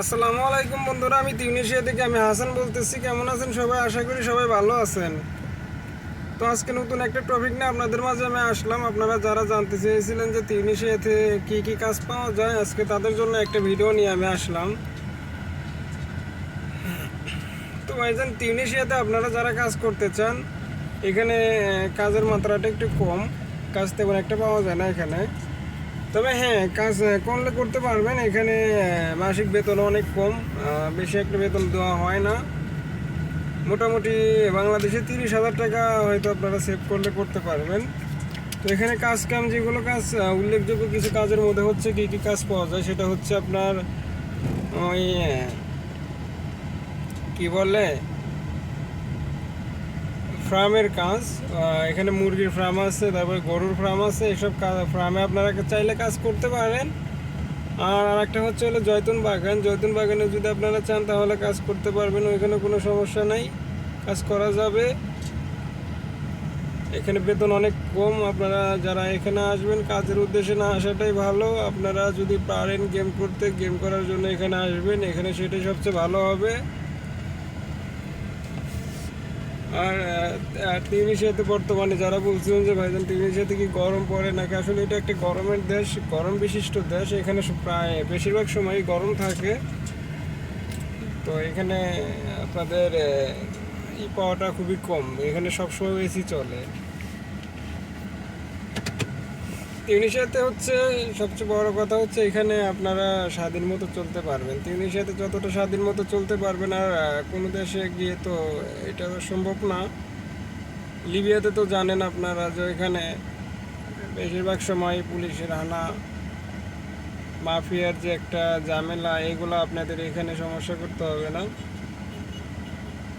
আসসালামু আলাইকুম বন্ধুরা, আমি তিউনিশিয়া থেকে, আমি হাসান বলতেছি। কেমন আছেন সবাই? আশা করি সবাই ভালো আছেন। তো আজকে নতুন একটা টপিক নিয়ে আপনাদের মাঝে আমি আসলাম। আপনারা যারা জানতে চেয়েছিলেন যে তিউনিশিয়াতে কি কি কাজ পাওয়া যায়, আজকে তাদের জন্য একটা ভিডিও নিয়ে আমি আসলাম। তো ভাইজান, তিউনিশিয়াতে আপনারা যারা কাজ করতে চান, এখানে কাজের মাত্রাটা একটু কম। কাজ তেমন একটা পাওয়া যায় না এখানে। তবে হ্যাঁ কাজ করলে করতে পারবেন। এখানে মাসিক বেতন অনেক কম। বেশি একটা বেতন দেওয়া হয় না। মোটামুটি বাংলাদেশে তিরিশ হাজার টাকা হয়তো আপনারা সেভ করলে করতে পারবেন। তো এখানে কাজ কাম যেগুলো কাজ উল্লেখযোগ্য কিছু কাজের মধ্যে হচ্ছে কি কি কাজ পাওয়া যায়, সেটা হচ্ছে আপনার ওই কি বলে? ফার্মের কাজ এখানে মুরগির ফার্ম আছে, তারপরে গরুর ফার্ম আছে, এসব ফার্মে আপনারা চাইলে কাজ করতে পারেন। আর আরেকটা হচ্ছে হলো জয়তুন বাগান। জয়তুন বাগানে যদি আপনারা চান তাহলে কাজ করতে পারবেন, ওইখানে কোনো সমস্যা নাই, কাজ করা যাবে। এখানে বেতন অনেক কম, আপনারা যারা এখানে আসবেন, কাজের উদ্দেশ্যে না আসাটাই ভালো। আপনারা যদি পারেন গেম করতে, গেম করার জন্য এখানে আসবেন, এখানে সেটাই সবচেয়ে ভালো হবে। আর টিউনিশিয়াতে বর্তমানে যারা বলছিলেন যে, ভাইজান টিউনিশিয়াতে কি গরম পড়ে নাকি? আসলে এটা একটা গরমের দেশ, গরম বিশিষ্ট দেশ। এখানে প্রায় বেশিরভাগ সময়ই গরম থাকে। তো এখানে আপনাদের ই পাওয়াটা খুবই কম। এখানে সবসময় এসি চলে। তিউনিশিয়াতে হচ্ছে, সবচেয়ে বড় কথা হচ্ছে এখানে আপনারা স্বাধীন মতো চলতে পারবেন। তিউনিশিয়াতে যতটা স্বাধীন মতো চলতে পারবেন আর কোনো দেশে গিয়ে তো এটা সম্ভব না। লিবিয়াতে তো জানেন আপনারা যে এখানে বেশিরভাগ সময় পুলিশের হানা মাফিয়ার যে একটা ঝামেলা, এগুলো আপনাদের এখানে সমস্যা করতে হবে না।